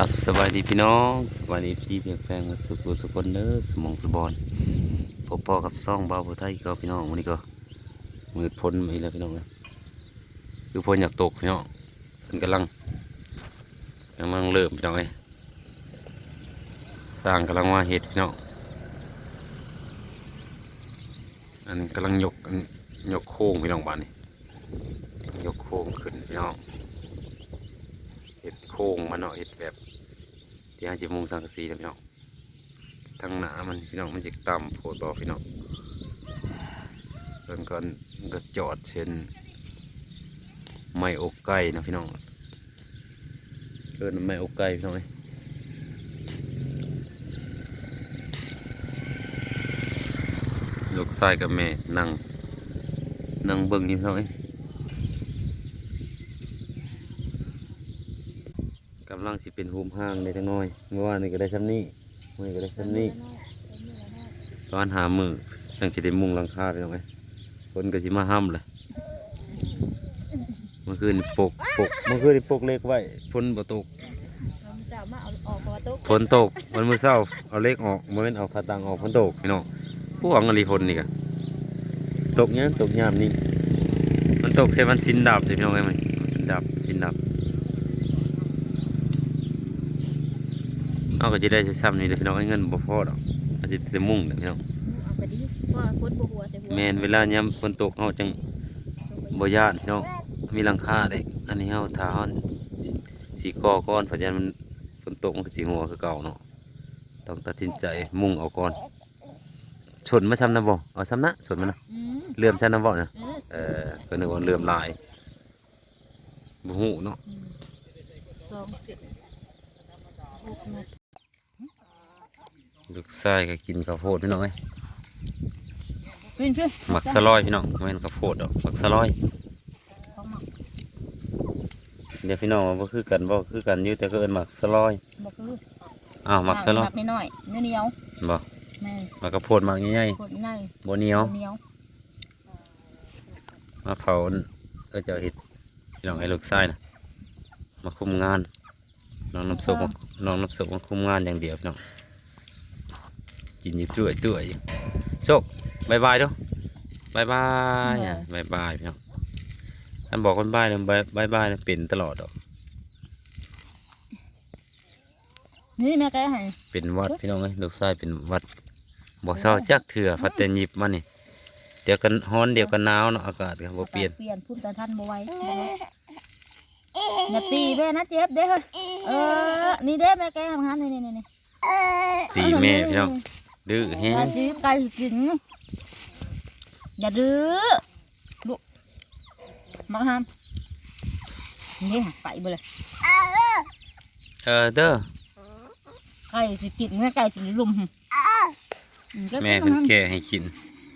กับสวัสดีพี่น้องสวัสดีพี่เพียงแฟงสุขสุคนเด้อสมองสบอนพบพ่อกับซ่องเบาผู้ไทยก็พี่น้องวันนี้ก็มืดพ้นมาอีกแล้วพี่น้องเลยคือพ้นอยากตกพี่น้องมันกำลังกำลังเริ่มพี่น้องเลยสร้างกำลังว่าเห็ดพี่น้องอันกำลังยกยกโค้งพี่น้องบ้านนี้ยกโค้งขึ้นพี่น้องเห็ดโค้งมันเนาะเห็ดแบบ ที่ให้จิมุงสังกะสีนะพี่น้องทางหนามันพี่น้องมันจะต่ำโผล่ต่อพี่น้องเพิ่นก่อนก็จอดเช่นไม้อกไก่นะพี่น้องเอินไม้อกไก่พี่น้องลูกชายกับแม่นั่งนั่งเบิ่งอยู่พี่น้องเอ้ย กำลังสิเป็นหูมห้างในจังน้อยเมื่อวานนี่ก็ได้ซ้ำนี้เมื่อนี้ก็ได้ซ้ำนี้ตอนหามือจังสิได้มุงหลังคาไปตรงไหมคนก็สิมาห้ำเลยเมื่อคืนนี่ปกปกเมื่อคืนนี่ปกเล็กไว้ฝนบ่ตกมันจะมาเอาออกประตูฝนตกวันมื้อเช้าเอาเล็กออกบ่แม่นเอาขาตังออกฝนตกพี่น้องผู้หวังอะไรฝนนี่กะตกเนี้ยงตกยามนี้มันตกใส่มันสินดับเลยพี่น้องเอ้ยมันสินดับสินดับ เอาก็จะได้ใช้ซ้ำนี่เลยพี่น้องให้เงินบ่พอดอกอาจจะจะมุ่งเด้อพี่น้องเอาไปดิเพราะว่าคนบ่หัวใส่หัวแมนเวลายามฝนตกเฮาจังบ่ย่านพี่น้องมีหลังคาเด้อันนี้เฮาถ้าเฮาสิสิก่อก่อนเพราะฉะนั้นมันฝนตกมันก็สิหัวคือเก่าเนาะต้องตัดสินใจมุ่งเอาก่อนชนมาซ้ำนะบ่เอาซ้ำนะชนมันนะอืมเลื่อมซ้ำนะบ่นะเออเออก็นึกว่าเลื่อมลายบ่ฮู้เนาะอืมสองสิบหกเมตร ลูกชายก็กินข้าวโพดพี่น้องเอ้ยขึ้นขึ้นหมักสะลอยพี่น้องบ่แม่นข้าวโพดดอกหมักสะลอยของหมักเดี๋ยวพี่น้องว่าบ่คือกันบ่คือกันอยู่แต่ก็เอิ้นหมักสลอยบ่คืออ้าวหมักสลอยหมักน้อยๆเนื้อเหนียวบ่แม่หมักกระโพดหมักใหญ่กดในๆบ่เหนียวเหนียวมาเผาเออเจ้าเฮ็ดพี่น้องให้ลูกชายนะมาคุมงานน้องน้ำส้มมาน้องน้ำส้มมาคุมงานอย่างเดียวพี่น้อง กินอยู่จ้วยจ้วยอยู่โชคบายบายเด้อบายบายอะบายบายพี่น้องอันบอกคนบายเลยบายบายบายเนี่ยเป็นตลอดดอก นี่แม่แกให้เป็นวัดพี่น้องเอ้ยลูกชายเป็นวัดบ่เศร้าจักเถื่อฟัดแต่หยิบมานี่เดี๋ยวกันฮ้อนเดี๋ยวกันหนาวเนาะอากาศก็บ่เปลี่ยนเปลี่ยนพุ่มตาท่านบ่ไหวบ่ไหวอย่าตีแม่นะเจ็บเด้อเออนี่เด้แม่แกทำงานนี่นี่นี่ตีแม่พี่น้อง ดื้อแฮอย่างจีไก่กินอย่าดื้อลูกมาทำนี่ไปไปเลยเออเด้อไก่สิกินเมื่อไก่สิลุมอืก็แม่กิเพิ่นนแก่ให้กิน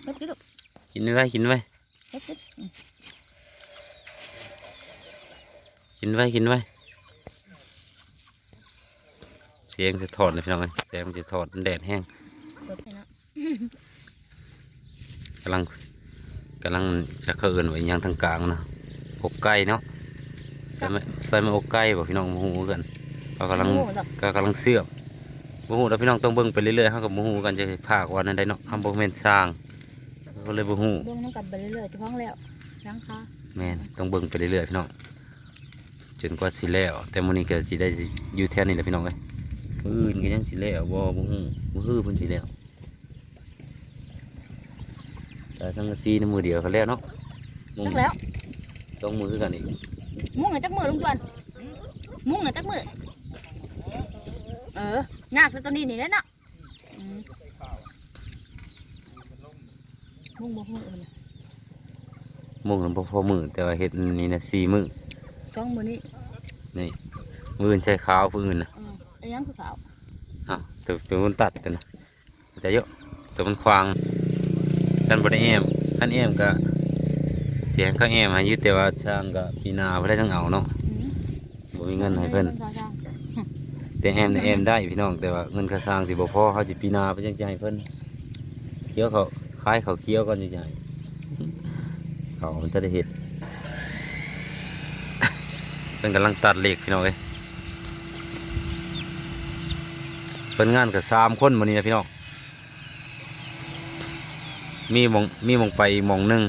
ก็กินลูกกินไว้กินไว้ก็กินอืมกินไว้กินไว้เสียงจะถอดเลยพี่น้องเอ้ยเสียงจะถอดมันแดดแห้ง ก็กินนะกำลังกำลังจะเข้าเอื่นไว้อยังทางกลางนะอกไก่เนาะใส่มาใส่มาอกไก่บอกพี่น้องโมโหกันเขากำลังโอ้ดอกก็กำลังเสื่อมโมโหแล้วพี่น้องต้องเบิ่งไปเรื่อยๆเขากับโมโหกันจะภาควันนั้นได้เนาะทำโบเมนสร้างก็เลยโมโหเบิ่งน้ำกันไปเรื่อยๆจะพ้องแล้วยังค่ะแม่นต้องเบิ่งไปเรื่อยๆพี่น้องจนกว่าสิแล้วแต่มื้อนี้ก็สิได้อยู่แถวนี้แหละพี่น้องเอ้ยมื้ออื่นก็ยังสิแล้วบ่บ่ฮู้บ่ฮู้เพิ่นสิแล้ว แต่สังกะสีในมือเดียวก็แล้วเนาะมุงจักแล้วสองมือคือกันอีกมุ้งหน่อยจักมือลุงจวนมุ้งหน่อยจักมือเออยากแต่ตอนนี้นี่แหละเนาะอืมมุ้งบ่ฮู้เลยมุงนั้นบ่พอมือแต่ว่าเฮ็ดนี่นะ4มื้อจ้องมือนี้นี่มื้ออื่นใช้ขาวผู้อื่นน่ะอืมไอ้ยังคือขาว อ้าวตัวตัวมันตัดตัวน่ะแต่เยอะตัวมันขวาง กันบ่ได้แอมคันแอมก็เสียงเขาแอมให้อยู่แต่ว่าช่างก็ปีหน้าบ่ได้ต้องเอาเนาะอืมบ่มีเงินให้เพิ่นแต่แอมเนี่ยแอมได้พี่น้องแต่ว่าเงินค่าสร้างสิบ่พอเขาสิปีนาไปจังใจเพิ่นเคี้ยวเขาคล้ายเขาเคี้ยวก่อนจังใจเขามันจะได้เห็ดเป็นกำลังตัดเหล็กพี่น้องเอ้ยคนงานกับสามคนวันนี้นะพี่น้อง มีมองมีมองไปมองหนึ่ง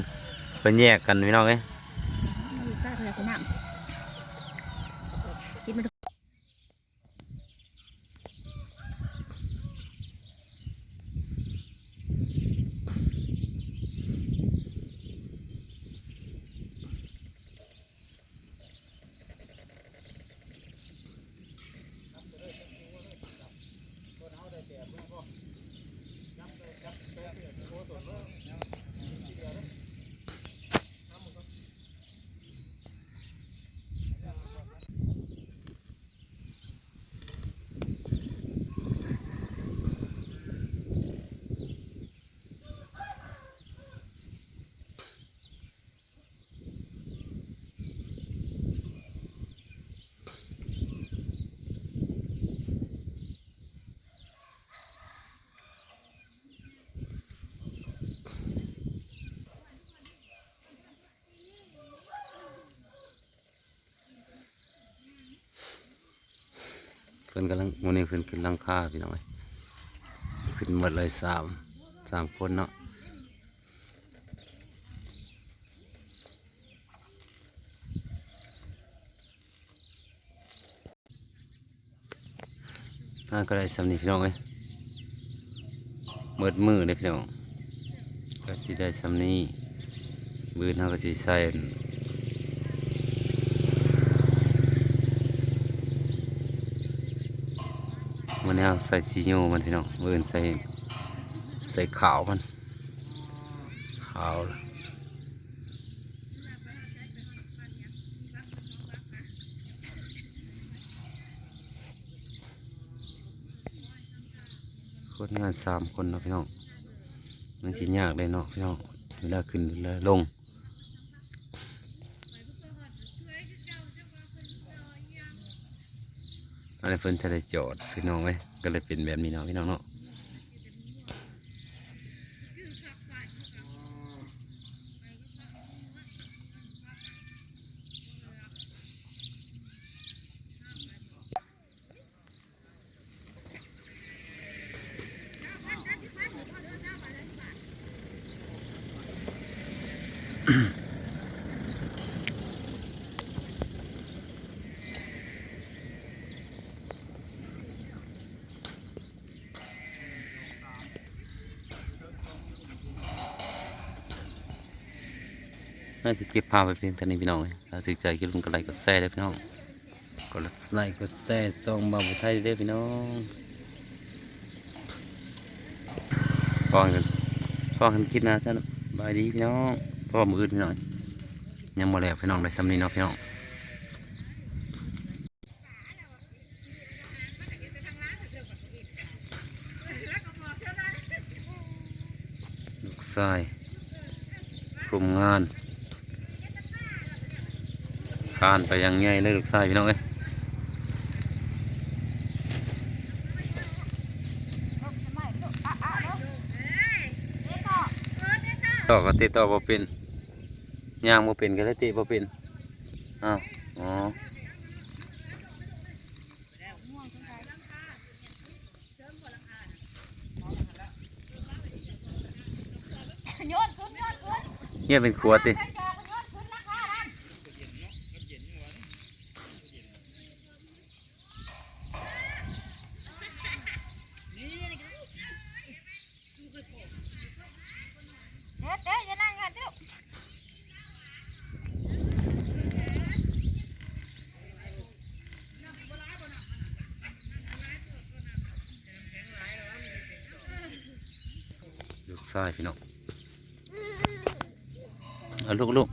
เป็นแยกกันพี่น้องเอ้ย ใส่ข พิ่นกำลังวันนี้เพิ่นขึ้นลังคาพี่น้องเอ้ยขึ้นหมดเลยสามสามคนเนาะน่าก็ได้สำนีพี่น้องเอ้ยเมิดมือเลยพี่น้องก็สิได้สำนีมือน่าก็สิใส่ มันเนี่ยใส่ซีโยมันพี่น้องมืออนใส่ใส่ขาวมัน ขาวล่ะคนงานสามคนนะพี่น้องมันสิยากเลยเนาะพี่น้องเวลาขึ้นเวลาลง อะไรเพิ่นจะได้จอดพี่น้องไว้ก็เลยเป็นแบบนี้เนาะพี่น้องเนาะ น่าจะเก็บภาพไปเพียงเท่านี้พี่น้องเอ้ยถ้าถึกใจก็ลงกระไลค์กดแซ่ได้พี่น้องกดไลค์กดแซ่ซองบาบุไทยเด้พี่น้องฟังกันฟังกันคลิปหนะซะนบายดีพี่น้องเพราะว่ามือพี่น้องยังบ่แล้วพี่น้องได้ซ้ำนี้เนาะพี่น้องลูกชายกลุ่มงาน คานไปอยังไงเลยลูกชายพี่น้องเอ้ยต่อก็ติดต่อบ่เป็นย่างบ่เป็นก็เลยติบ่เป็นอ้าวอ๋อโยนขึ้นโยนขึ้นเงียบเป็นขวดติ ใส่จอกโยนขึ้นราคาดันเด็ดเด็ดอย่านั่งกันเดี๋ยว ลูกชายพี่น้องเอาลูกลูก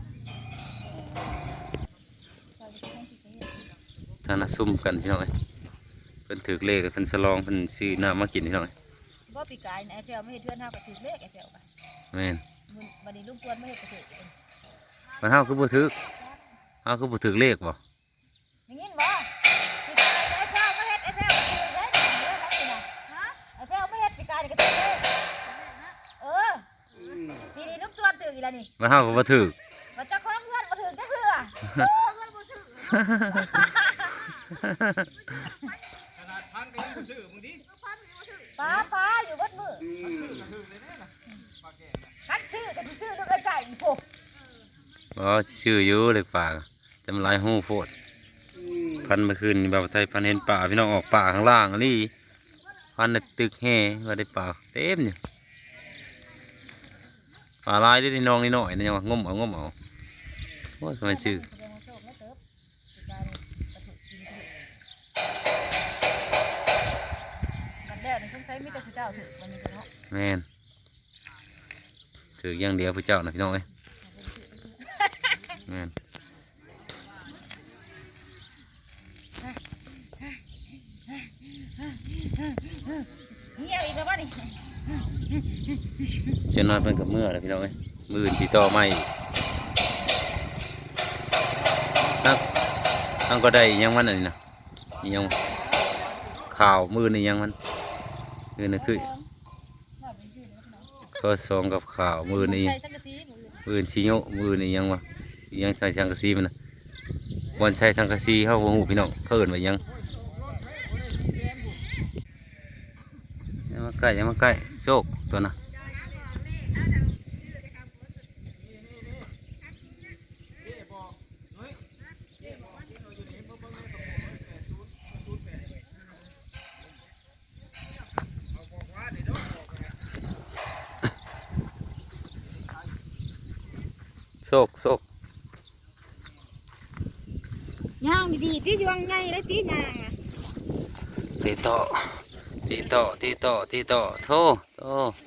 ทานาซุ่มกันพี่น้องเอ้ยเพิ่นถือเลขเพิ่นสลองเพิ่นซื้อน้ำมากินพี่น้องเอ้ยบ่ปีกายนะไอ้เจ้าไม่เห็นเพื่อนเฮากระถือเลขไอ้เจ้าค่ะแม่นมึงบัดนี้ลุงตวนไม่เห็นกระถือมันเฮาคือบ่ถือเฮาคือบ่ถือเลขบ่ ได้ยินบ่ปีกายไอ้เจ้าไม่เห็นไอ้เจ้ากระถือได้เด้อแล้วนี่นะฮะไอ้เจ้าไม่เห็นปีกายนี่กระถือเลขเออทีนี้ลุงตวนถืออีแล้วนี่ มันเฮาก็บ่ถือมันจะคล้องเพื่อนมาถือจะเพื่อเออเพื่อนมาถือขนาดพันก็ยังบ่ซื้อมึงดิพันหนึ่งป้าป้าอยู่วัดมือคัดชื่อแต่ที่ชื่อต้องกระจายอีกพวกอ๋อชื่ออยู่เลยป่าจำลายหูโฟดพันเมื่อคืนนี่แบบไทยพันเห็นป่าพี่น้องออกป่าข้างล่างนี่พันในตึกแห่ว่าได้ป่าเต็มอยู่ ป่าลายได้นี่น้องนี่หน่อยนะยังว่างมเอางมเอาโอ้ยทำไมชื่อแสดงว่าโชคไม่เติบปีกายนี่กระถุกกินกระถุกมันแดดนี่สงสัยมีแต่พระเจ้าถือวันนี้เนาะแม่นถืออย่างเดียวพระเจ้านะพี่น้องเอ้ยแม่น เงียบอีกแล้ววะนี่ จนนอนเป็นกับเมื่อเลยพี่น้องเอ้มืออื่นที่ต่อไม่นั่งนั่งก็ได้ยังมันอันนี้นะยังข่าวมือนี่ยังมันมือนี่คือก็สองกับข่าวมือนี่ใส่สังกะสีมือมืออนชิโยมือนี่ยังวะยังใส่สังกะสีมันนะวันใส่สังกะสีเข้าหัวหูพี่น้องเขาเอินว่าหยังยังมาใกล้ยังมาใกล้โชคตัวน่ะ โชคโชคย่างดีๆที่ยวงไงแล้วที่ย่างตีต่อตีต่อตีต่อตีต่อโทโท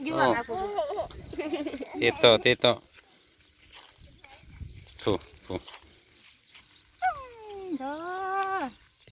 ยวโทงนะกู ตีต่อตีต่อโท